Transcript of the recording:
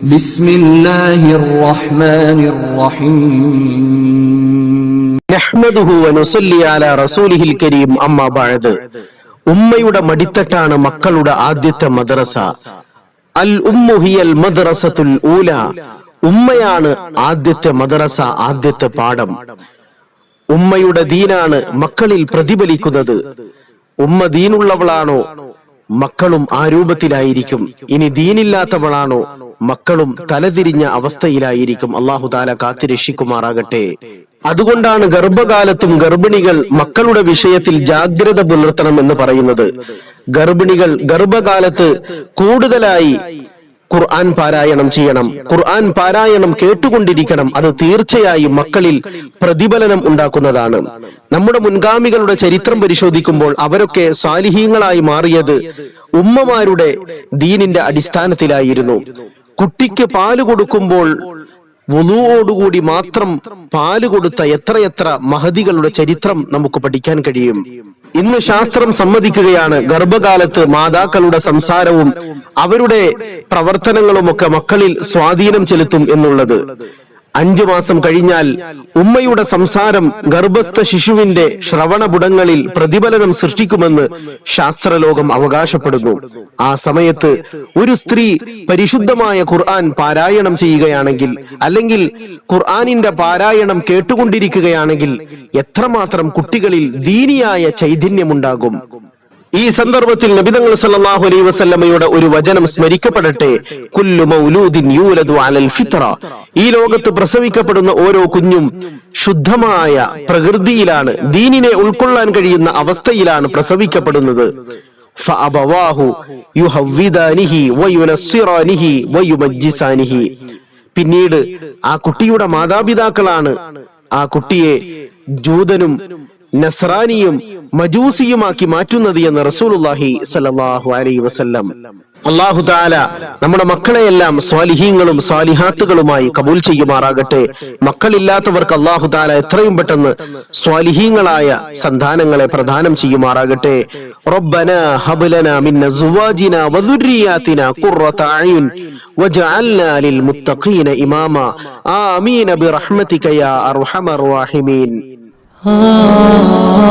بسم الله الرحمن الرحيم നഹ്മദുഹു വനുസല്ലി അലാ റസൂലിഹിൽ കരീം അമ്മാ ബഅദ് ഉമ്മയുടെ മടിത്തട്ടാണ് മക്കളുടെ ആദ്യത്തെ മദ്രസ അൽ ഉമ്മു ഹിയൽ മദ്രസത്തുൽ ഊല ഉമ്മയാണ് ആദ്യത്തെ മദ്രസ ആദ്യത്തെ പാഠം ഉമ്മയുടെ ദീനാണ് മക്കളിൽ പ്രതിഫലിക്കുന്നത് ഉമ്മ ദീനുള്ളവളാണോ മക്കളും ആ രൂപത്തിലായിരിക്കും ഇനി ദീനില്ലാത്തവളാണോ മക്കളും തലതിരിഞ്ഞ അവസ്ഥയിലായിരിക്കും അള്ളാഹു താല കാത്തിരക്ഷിക്കുമാറാകട്ടെ. അതുകൊണ്ടാണ് ഗർഭകാലത്തും ഗർഭിണികൾ മക്കളുടെ വിഷയത്തിൽ ജാഗ്രത പുലർത്തണം എന്ന് പറയുന്നത്. ഗർഭിണികൾ ഗർഭകാലത്ത് കൂടുതലായി ഖുർആൻ പാരായണം ചെയ്യണം. ഖുർആൻ പാരായണം കേട്ടുകൊണ്ടിരിക്കണം. അത് തീർച്ചയായും മക്കളിൽ പ്രതിഫലനം ഉണ്ടാക്കുന്നതാണ്. നമ്മുടെ മുൻഗാമികളുടെ ചരിത്രം പരിശോധിക്കുമ്പോൾ അവരൊക്കെ സാലിഹീങ്ങളായി മാറിയത് ഉമ്മമാരുടെ ദീനിന്റെ അടിസ്ഥാനത്തിലായിരുന്നു. കുട്ടിക്ക് പാൽ കൊടുക്കുമ്പോൾ വുളുവോടുകൂടി മാത്രം പാൽ കൊടുത്ത എത്രയെത്ര മഹതികളുടെ ചരിത്രം നമുക്ക് പഠിക്കാൻ കഴിയും. ഇന്ന് ശാസ്ത്രം സമ്മതിക്കുകയാണ്. ഗർഭകാലത്ത് മാതാക്കളുടെ സംസാരവും അവരുടെ പ്രവർത്തനങ്ങളും ഒക്കെ മക്കളിൽ സ്വാധീനം ചെലുത്തും എന്നുള്ളത്. അഞ്ചു മാസം കഴിഞ്ഞാൽ ഉമ്മയുടെ സംസാരം ഗർഭസ്ഥ ശിശുവിന്റെ ശ്രവണപുടങ്ങളിൽ പ്രതിഫലനം സൃഷ്ടിക്കുമെന്ന് ശാസ്ത്രലോകം അവകാശപ്പെടുന്നു. ആ സമയത്ത് ഒരു സ്ത്രീ പരിശുദ്ധമായ ഖുർആൻ പാരായണം ചെയ്യുകയാണെങ്കിൽ അല്ലെങ്കിൽ ഖുർആനിന്റെ പാരായണം കേട്ടുകൊണ്ടിരിക്കുകയാണെങ്കിൽ എത്രമാത്രം കുട്ടികളിൽ ദീനിയായ ചൈതന്യമുണ്ടാകും? ഈ സന്ദർഭത്തിൽ നബിതങ്ങൾ സല്ലാഹു അലൈ വസല്ലമയുടെ ഒരു വചനം സ്മരിക്കപ്പെടട്ടെ. മൗലൂദിൻ അലൽ ഫിത്ര. ഈ ലോകത്ത് പ്രസവിക്കപ്പെടുന്ന ഓരോ കുഞ്ഞും ശുദ്ധമായ പ്രകൃതിയിലാണ് ദീനിനെ ഉൾക്കൊള്ളാൻ കഴിയുന്ന അവസ്ഥയിലാണ് പ്രസവിക്കപ്പെടുന്നത്. പിന്നീട് ആ കുട്ടിയുടെ മാതാപിതാക്കളാണ് ആ കുട്ടിയെ ജൂതനും നസ്രാനിയും മജൂസിയുമാക്കി മാറ്റുന്നത് എന്ന് റസൂലുല്ലാഹി സലാഹു അലൈ വസല്ലം. അള്ളാഹു നമ്മുടെ മക്കളെയെല്ലാം സ്വാലിഹീങ്ങളും സ്വാലിഹാത്തുകളുമായി കബൂൽ ചെയ്യുമാറാകട്ടെ. മക്കളില്ലാത്തവർക്ക് അള്ളാഹുദാല എത്രയും പെട്ടെന്ന് സ്വാലിഹീങ്ങളായ സന്താനങ്ങളെ പ്രദാനം ചെയ്യുമാറാകട്ടെ. റബ്ബന ഹബലന മിന്ന വജഅൽനാ ലിൽ മുത്തഖീന ഇമാമ. ആമീൻ ബിറഹ്മതിക യാ അർഹമർ ആ